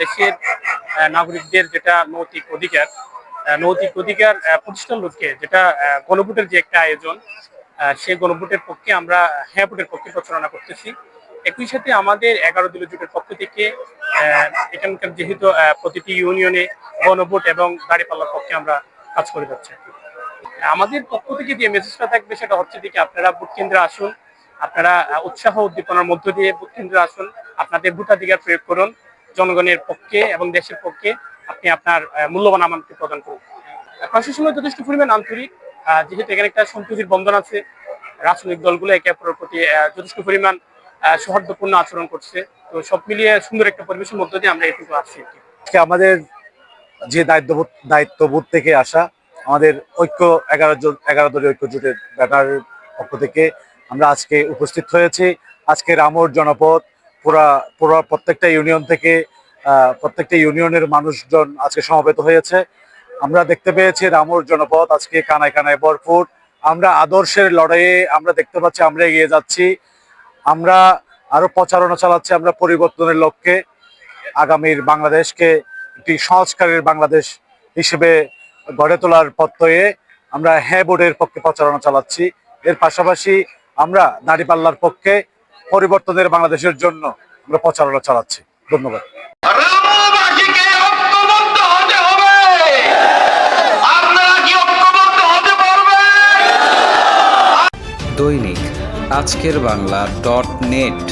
দেশের নাগরিকদের যেটা নৈতিক অধিকার নৈতিক অধিকার প্রতিষ্ঠান লক্ষ্যে যেটা গণভোটের যে একটা আয়োজন সেই গণভোটের পক্ষে আমরা হ্যাঁ ভোটের পক্ষে প্রচারণা করতেছি। একই সাথে আমাদের এগারো দলীয় জোটের পক্ষ থেকে এখানকার যেহেতু প্রতিটি ইউনিয়নে গণভোট এবং গাড়িপাল্লার পক্ষে আমরা কাজ করে যাচ্ছি। আমাদের পক্ষ থেকে যে মেসেজটা থাকবে সেটা হচ্ছে দিকে আপনারা ভোট কেন্দ্রে আসুন, আপনারা উৎসাহ উদ্দীপনার মধ্য দিয়ে ভোট কেন্দ্রে আসুন, আপনাদের ভোটাধিকার প্রয়োগ করুন, জনগণের পক্ষে এবং দেশের পক্ষে আপনি আপনার মূল্যবান আমানকে প্রদান করুন। প্রশাসনের যথেষ্ট পরিমাণ আন্তরিক যেহেতু এখানে একটা সম্প্রীতির বন্ধন আছে, রাজনৈতিক দলগুলো একে অপরের প্রতি যথেষ্ট পরিমাণ সৌহার্দ্যপূর্ণ আচরণ করছে। তো সব মিলিয়ে সুন্দর একটা পরিবেশের মধ্য দিয়ে আমরা এটুকু আসছি আমাদের যে দায়িত্ববোধ দায়িত্ববোধ থেকে আসা আমাদের ঐক্য এগারো জন এগারো দলীয় ঐক্য জোটের ব্যাটারের পক্ষ থেকে আমরা আজকে উপস্থিত হয়েছি। আজকে রামর জনপদ, পুরা পুরা প্রত্যেকটা ইউনিয়ন থেকে প্রত্যেকটা ইউনিয়নের মানুষজন আজকে সমবেত হয়েছে। আমরা দেখতে পেয়েছি রামর জনপদ আজকে কানায় কানায় ভরপুর। আমরা আদর্শের লড়াইয়ে আমরা দেখতে পাচ্ছি, আমরা এগিয়ে যাচ্ছি। আমরা আরও প্রচারণা চালাচ্ছি আমরা পরিবর্তনের লক্ষ্যে। আগামীর বাংলাদেশকে একটি সংস্কারের বাংলাদেশ হিসেবে গড়ে তোলার প্রত্যয়ে আমরা হ্যাঁ বোর্ডের পক্ষে প্রচারণা চালাচ্ছি। এর পাশাপাশি আমরা দাঁড়িপাল্লার পক্ষে পরিবর্তনের বাংলাদেশের জন্য আমরা প্রচারণা চালাচ্ছি। ধন্যবাদ। রামবাসীকে ঐক্যবদ্ধ হতে হবে। আপনারা কি ঐক্যবদ্ধ হতে পারবেন? দৈনিক আজকের বাংলা ডট নেট।